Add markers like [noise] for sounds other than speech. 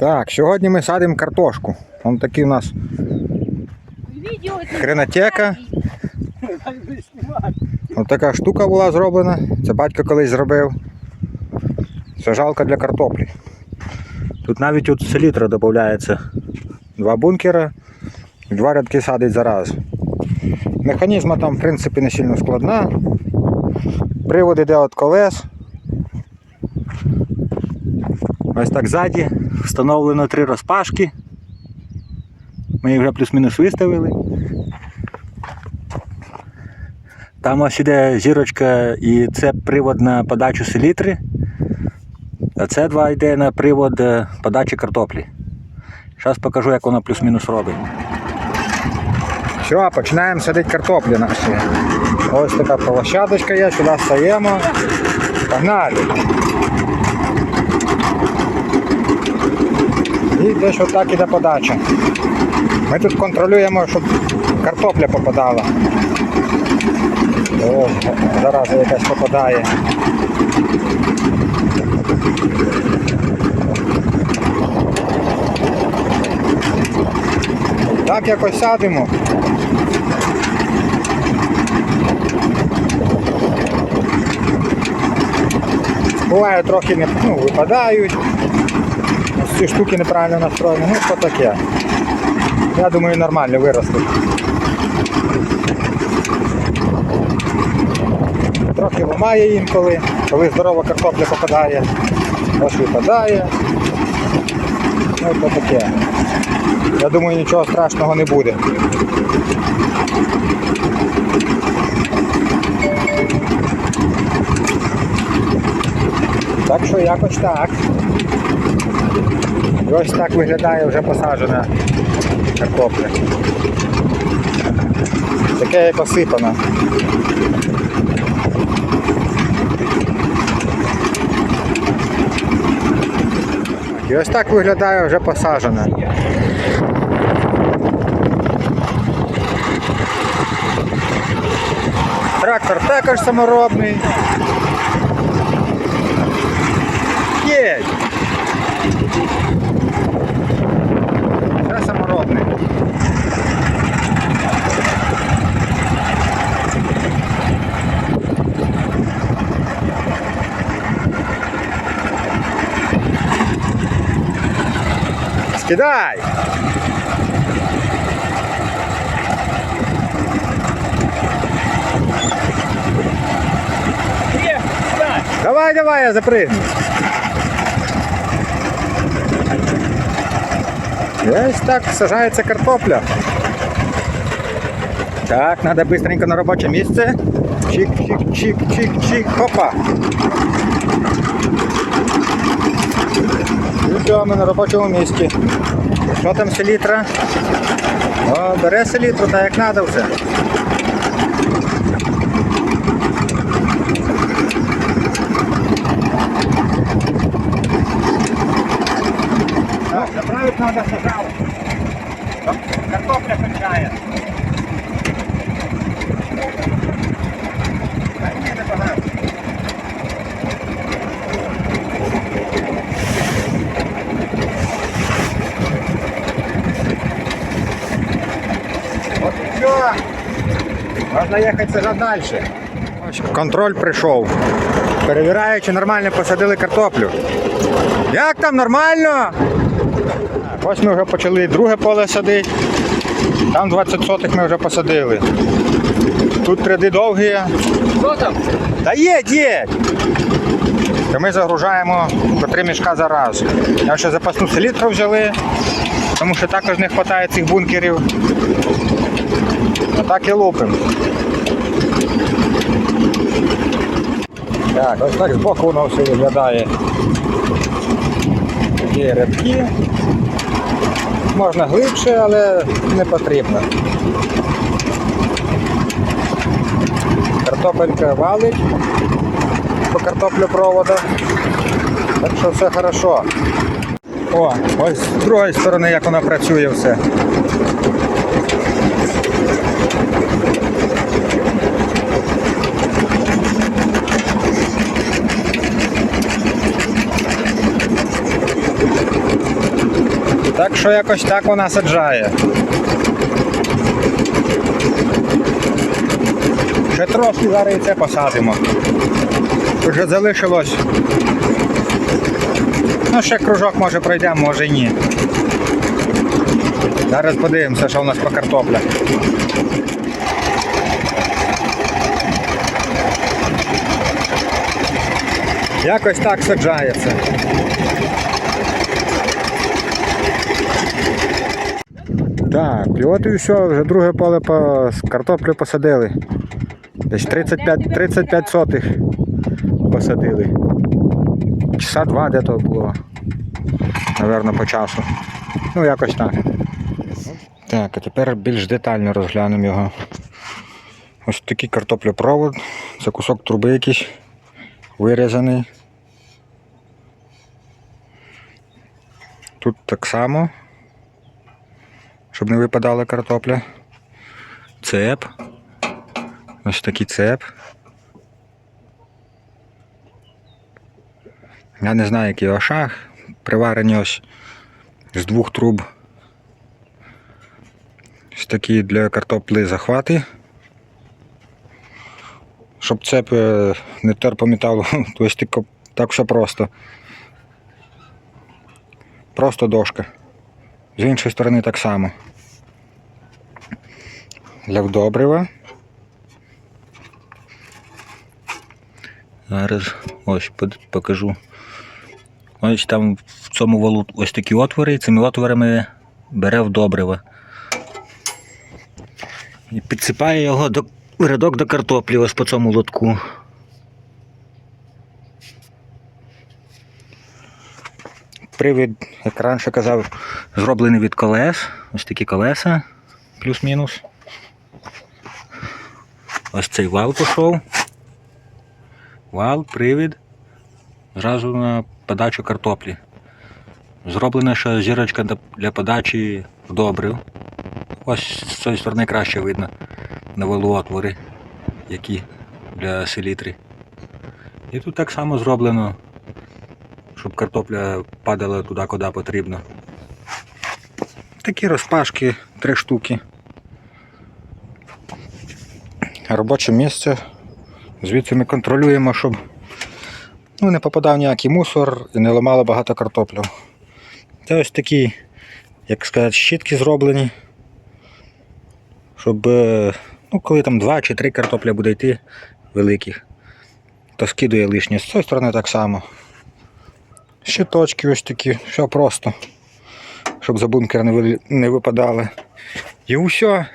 Так, сьогодні ми садимо картошку. Вон такий у нас Відео хренотека. Ось така штука була зроблена. Це батько колись зробив. Сажалка для картоплі. Тут навіть от селітра додається. Два бункера два рядки садить зараз. Механізма там, в принципі, не сильно складна. Привод іде від колес. Ось так ззаді встановлено три розпашки. Ми їх вже плюс-мінус виставили. Там ось іде зірочка і це привод на подачу селітри. А це два йде на привод е, подачі картоплі. Зараз покажу, як воно плюс-мінус робить. Все, починаємо садити картоплі наші. Ось така площадочка є, сюди стаємо. Погнали. І отак іде подача. Ми тут контролюємо, щоб картопля попадала. О, зараза якась попадає. Так якось садимо. Буває трохи не ну, випадають. Ці штуки неправильно настроєні. Ну, що таке. Я думаю, нормально виросли. Трохи ламає інколи, коли здорова картопля попадає, ось випадає. Ну, то таке. Я думаю, нічого страшного не буде. Так що якось так. І ось так виглядає вже посаджена картопля. Таке як осипана. І ось так виглядає вже посаджена. Трактор також саморобний. Це саморобний. Скидай! Давай, давай, я запрыгну. Ось так сажається картопля. Так, треба быстренько на робоче місце. Чик, чик, чик, чик, чик, хопа. Все, на робочому місці. Що там селітра? О, бере селітру, так як треба все. Так, треба сажалку. Картопля кончає. Так, ні. От і все. Можна їхати сажати далі. Контроль прийшов. Перевіряю, чи нормально посадили картоплю. Як там нормально? Ось ми вже почали друге поле садити. Там 20 сотих ми вже посадили. Тут ряди довгі. Що там? Та їдь, їдь! То ми загружаємо по три мішка за раз. Я ще запасну селітру взяли, тому що також не вистачає цих бункерів. Отак і лупимо. Так, ось так збоку воно все виглядає. Такі рядки. Можна глибше, але не потрібно. Картопелька валить по картоплю проводу. Так що все хорошо. О, ось з другої сторони, як воно працює все. Так що якось так вона саджає. Ще трошки зараз і це посадимо. Вже залишилось. Ну, ще кружок може пройдемо, може і ні. Зараз подивимося, що у нас по картоплях. Якось так саджається. Так, і от і все, вже друге поле по картоплю посадили. Десь 35, 35 сотих посадили. Часа два де то було. Наверно, по часу. Ну, якось так. Так, а тепер більш детально розглянемо його. Ось такий картоплепровод. Це кусок труби якийсь вирізаний. Тут так само, щоб не випадала картопля. Цеп. Ось такий цеп. Я не знаю, який його шаг. Приварені ось з двох труб. Ось такі для картоплі захвати. Щоб цеп е, не тер по металу, [laughs] то ось тако- так все просто. Просто дошка. З іншої сторони так само. Для вдобрива. Зараз ось покажу. Ось там в цьому валу ось такі отвори, і цими отворами бере вдобрива. І підсипає його до рядок до картоплі ось по цьому лотку. Привід, як раніше казав, зроблений від колес. Ось такі колеса, плюс-мінус. Ось цей вал пішов. Вал, привід. Зразу на подачу картоплі. Зроблена ще зірочка для- подачі вдобрив. Ось з цієї сторони краще видно на валу отвори, які для селітри. І тут так само зроблено, щоб картопля падала туди, куди потрібно. Такі розпашки, три штуки. Робоче місце. Звідси ми контролюємо, щоб ну, не попадав ніякий мусор і не ламало багато картоплю. Це ось такі, як сказати, щітки зроблені. Щоб, е, ну, коли там два чи три картопля буде йти великих, то скидує лишнє. З цієї сторони так само. Щиточки ось такі, все просто. Щоб за бункер не випадали. І все.